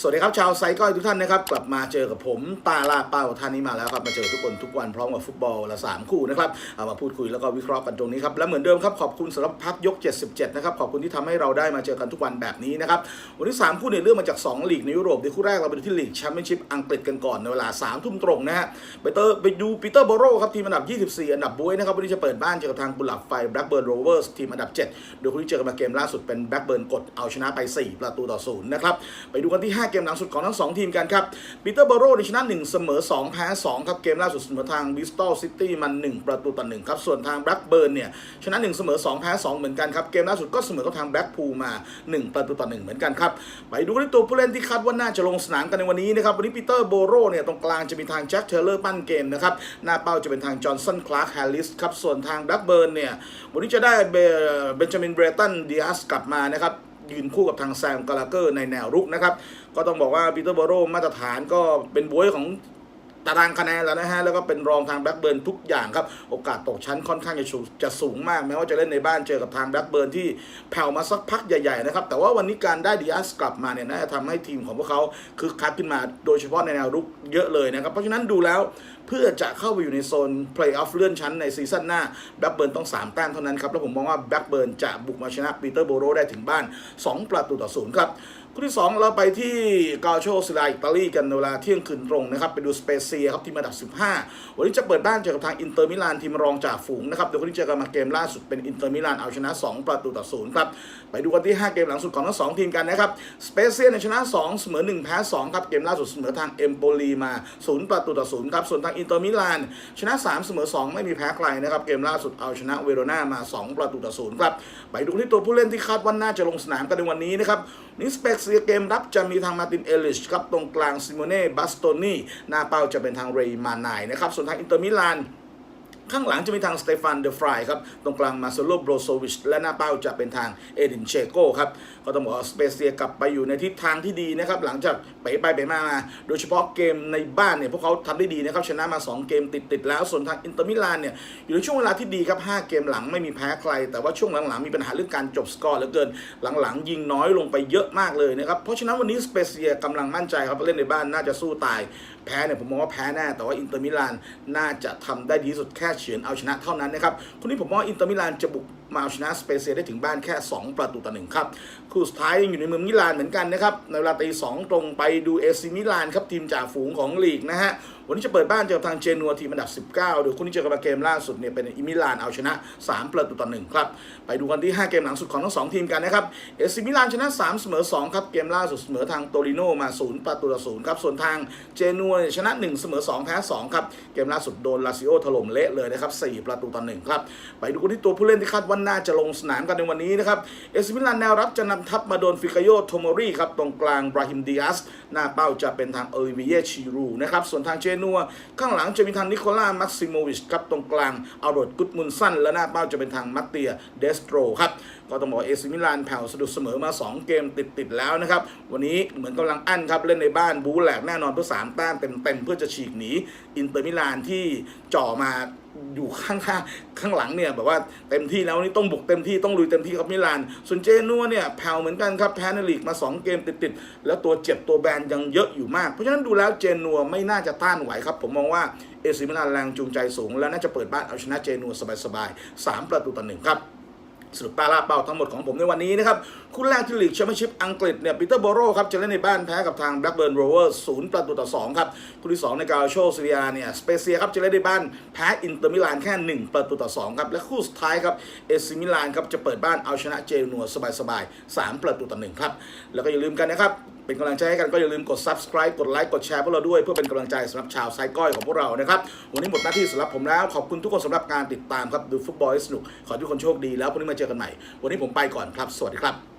สวัสดีครับชาวไซก้อยทุกท่านนะครับ กลับมาเจอกับผมตาลาเป้าท่านนี้มาแล้วครับมาเจอทุกคนทุกวันพร้อมกับฟุตบอลละสามคู่นะครับเอามาพูดคุยแล้วก็วิเคราะห์กันตรงนี้ครับและเหมือนเดิมครับขอบคุณสำหรับพักยก 77 นะครับขอบคุณที่ทำให้เราได้มาเจอกันทุกวันแบบนี้นะครับวันที่3คู่เนี่ยเลือกมาจาก 2 ลีกในยุโรปในคู่แรกเราไปดูที่ลีกแชมเปี้ยนชิพอังกฤษกันก่อนในเวลา3ทุ่มตรงนะฮะไปเตอร์ไปดูปีเตอร์โบโรครับทีมอันดับ 24 อันดับบวยนะครับวันนี้จะเปิดบ้านเจอกับทางกุหลาบไฟแบล็กเบิร์นโรเวอร์สทีมอันดับ 7 โดยคู่ที่เจอกันมาเกมล่าสุดเป็นแบล็กเบิร์นกดเอาชนะไป 4 ประตูต่อศูนย์นะครับไปดูกันที่5 เกมหลังสุดของทั้ง 2 ทีมกันครับปีเตอร์โบโรในชนะ1เสมอ 2 แพ้ 2 ครับ เกมล่าสุดเสมอทางบิสตอลซิตี้มัน 1 ประตูต่อ1ครับ ส่วนทางแบล็กเบิร์นเนี่ยชนะ 1 เสมอ 2 แพ้ 2 เหมือนกันครับ เกมล่าสุดก็เสมอกับทางแบล็กพูลมา 1 ประตูต่อ1เหมือนกันครับ ไปดูที่ตัวผู้เล่นที่คาดว่าน่าจะลงสนามกันในวันนี้นะครับ วันนี้ปีเตอร์โบโรเนี่ยตรงกลางจะมีทางแจ็คเทเลอร์ปั้นเกมนะครับ หน้าเป้าจะเป็นทางจอห์นสันคลาร์กแฮร์ริสครับ ส่วนทางแบล็กเบิร์นเนี่ยวันนี้จะได้เบเบนจามินเบรตันดิอาสกลับมานะครับ ยืนคู่กับทางแซมกาลาเกอร์ในแนวรุกนะครับ ก็ต้องบอกว่าปีเตอร์โบโรมาตรฐานก็เป็นบวยของ ตารางคะแนนแล้วนะฮะ แล้วก็เป็นรองทางแบล็กเบิร์นทุกอย่างครับ โอกาสตกชั้นค่อนข้างจะสูงจะสูงมาก แม้ว่าจะเล่นในบ้านเจอกับทางแบล็กเบิร์นที่แผ่วมาสักพักใหญ่ๆนะครับ แต่ว่าวันนี้การได้ดิอาสกลับมาเนี่ยน่าจะทำให้ทีมของพวกเขาคือคักขึ้นมา โดยเฉพาะในแนวรุกเยอะเลยนะครับ เพราะฉะนั้นดูแล้วเพื่อจะเข้าไปอยู่ในโซนเพลย์ออฟเลื่อนชั้นในซีซั่นหน้าแบล็กเบิร์นต้อง 3 แต้มเท่านั้นครับ แล้วผมมองว่าแบล็กเบิร์นจะบุกมาชนะปีเตอร์โบโรได้ถึงบ้าน 2 ประตูต่อศูนย์ครับ คู่ที่ 2 เราไปที่กาโชซิลาอิตาลีกันในเวลาเที่ยงคืนตรงนะครับ ไปดูสเปเซียครับทีมอันดับ 15 วันนี้จะเปิดบ้านเจอกับทางอินเตอร์มิลานทีมรองจากฝูงนะครับ โดยคนที่เจอกันมาเกมล่าสุดเป็นอินเตอร์มิลานเอาชนะ 2 ประตูต่อศูนย์ครับ ไปดูกันที่ 5 เกมหลังสุดของทั้ง2ทีมกันนะครับสเปเซียเนี่ยชนะ 2 เสมอ 1 แพ้ 2 ครับเกมล่าสุดเสมอทางเอมโปลีมา 0 ประตูต่อศูนย์ครับส่วนทางอินเตอร์มิลานชนะ 3 เสมอ 2 ไม่มีแพ้ใครนะครับเกมล่าสุดเอาชนะเวโรนามา 2 ประตูต่อศูนย์ครับไปดูที่ตัวผู้เล่นที่คาดว่าน่าจะลงสนามกันในวันนี้นะครับนิสเปกเซียเกมรับจะมีทางมาตินเอลิชครับตรงกลางซิโมเน่บัสโตนีหน้าเป้าจะเป็นทางเรย์มานายนะครับส่วนทางอินเตอร์มิลาน ข้างหลังจะมีทางสเตฟานเดอฟรายครับ ตรงกลางมาเซโลโบรโซวิช และหน้าเป้าจะเป็นทางเอดินเชโกครับ ก็ต้องบอกสเปเซียกลับไปอยู่ในทิศทางที่ดีนะครับ หลังจากเป๋ไปเป๋มามาโดยเฉพาะเกมในบ้านเนี่ย พวกเขาทำได้ดีนะครับ ชนะมา 2 เกมติดๆแล้ว ส่วนทางอินเตอร์มิลานเนี่ย อยู่ในช่วงเวลาที่ดีครับ 5 เกมหลังไม่มีแพ้ใคร แต่ว่าช่วงหลังๆมีปัญหาเรื่องการจบสกอร์เหลือเกิน หลังๆ ยิงน้อยลงไปเยอะมากเลยนะครับ เพราะฉะนั้นวันนี้สเปเซียกำลังมั่นใจครับเล่นในบ้านน่าจะสู้ตาย แพ้เนี่ยผมมองว่าแพ้แน่แต่ว่าอินเตอร์มิลานน่าจะทำได้ดีสุดแค่เฉือนเอาชนะเท่านั้นนะครับคนนี้ผมมองว่าอินเตอร์มิลานจะบุก มาเอาชนะสเปเซียได้ถึงบ้านแค่ 2 ประตูต่อหนึ่งครับคู่สุดท้ายยังอยู่ในเมืองมิลานเหมือนกันนะครับในเวลาตีสองตรงไปดูเอซิมิลานครับทีมจ่าฝูงของลีกนะฮะวันนี้จะเปิดบ้านเจอกับทางเจนัวทีมอันดับ 19โดยคู่นี้เจอกับเกมล่าสุดเนี่ยเป็นอิมิลานเอาชนะ 3 ประตูต่อหนึ่งครับไปดูกันที่ 5 เกมหลังสุดของทั้งสองทีมกันนะครับเอซิมิลานชนะ 3 เสมอ 2 ครับเกมล่าสุดเสมอทางโตริโนมา 0 ประตูต่อศูนย์ครับส่วนทางเจนัวชนะ 1 เสมอ 2 แพ้ 2 ครับเกมล่าสุดโดนลาซิโอถล่มเละเลยนะครับ4ประตูต่อหนึ่งครับไปดูกันที่ตัวผู้เล่นที่คาดว่าน่าจะลงสนามกันในวันนี้นะครับ เอซิมิลานแนวรับจะนำทัพมาโดนฟิกาโยโทโมรีครับตรงกลางบราฮิมดิอัสหน้าเป้าจะเป็นทางโอลิเวียชิรูนะครับส่วนทางเจนัวข้างหลังจะมีทางนิโคล่ามักซิโมวิชครับตรงกลางอารดกุดมุนสันและหน้าเป้าจะเป็นทางมัตเตียเดสโตรครับก็ต้องบอกเอซิมิลานแผ่วสะดุดเสมอมา 2 เกมติดๆแล้วนะครับ วันนี้เหมือนกำลังอั้นครับ เล่นในบ้านบูแหลกแน่นอนเพื่อสามแต้มเต็มๆเพื่อจะฉีกหนีอินเตอร์มิลานที่จ่อมา อยู่ข้างข้างข้างหลังเนี่ยแบบว่าเต็มที่แล้วนี่ต้องบุกเต็มที่ต้องลุยเต็มที่ครับมิลาน ส่วนเจนัวเนี่ยแผ่วเหมือนกันครับแพ้ในลีกมา 2 เกมติดๆแล้วตัวเจ็บตัวแบนยังเยอะอยู่มาก เพราะฉะนั้นดูแล้วเจนัวไม่น่าจะต้านไหวครับ ผมมองว่าเอซิมิลานแรงจูงใจสูง และน่าจะเปิดบ้านเอาชนะเจนัวสบายๆ3ประตูต่อหนึ่งครับ สรุปตาลาเป้าทั้งหมดของผมในวันนี้นะครับคู่แรกที่ลีกแชมเปี้ยนชิพอังกฤษเนี่ยปีเตอร์โบโรครับจะเล่นในบ้านแพ้กับทางแบล็กเบิร์นโรเวอร์ศูนย์ประตูต่อ2ครับคู่ที่2ในกาโชซีเรียเนี่ยสเปเซียครับจะเล่นในบ้านแพ้อินเตอร์มิลานแค่1ประตูต่อ2ครับและคู่สุดท้ายครับเอซิมิลานครับจะเปิดบ้านเอาชนะเจนัวสบายๆ3ประตูต่อ1ครับแล้วก็อย่าลืมกันนะครับเป็นกำลังใจให้กันก็อย่าลืมกด subscribe กดไลค์กดแชร์พวกเราด้วยเพื่อเป็นกำลังใจสำหรับชาวไซก้อยของพวกเรานะครับวันนี้หมดหน้าที่สำหรับผมแล้วขอบคุณทุกคนสำหรับการติดตามครับดูฟุตบอลสนุกขอทุกคนโชคดีแล้วพรุ่งนี้มาเจอกันใหม่ วันนี้ผมไปก่อนครับ สวัสดีครับ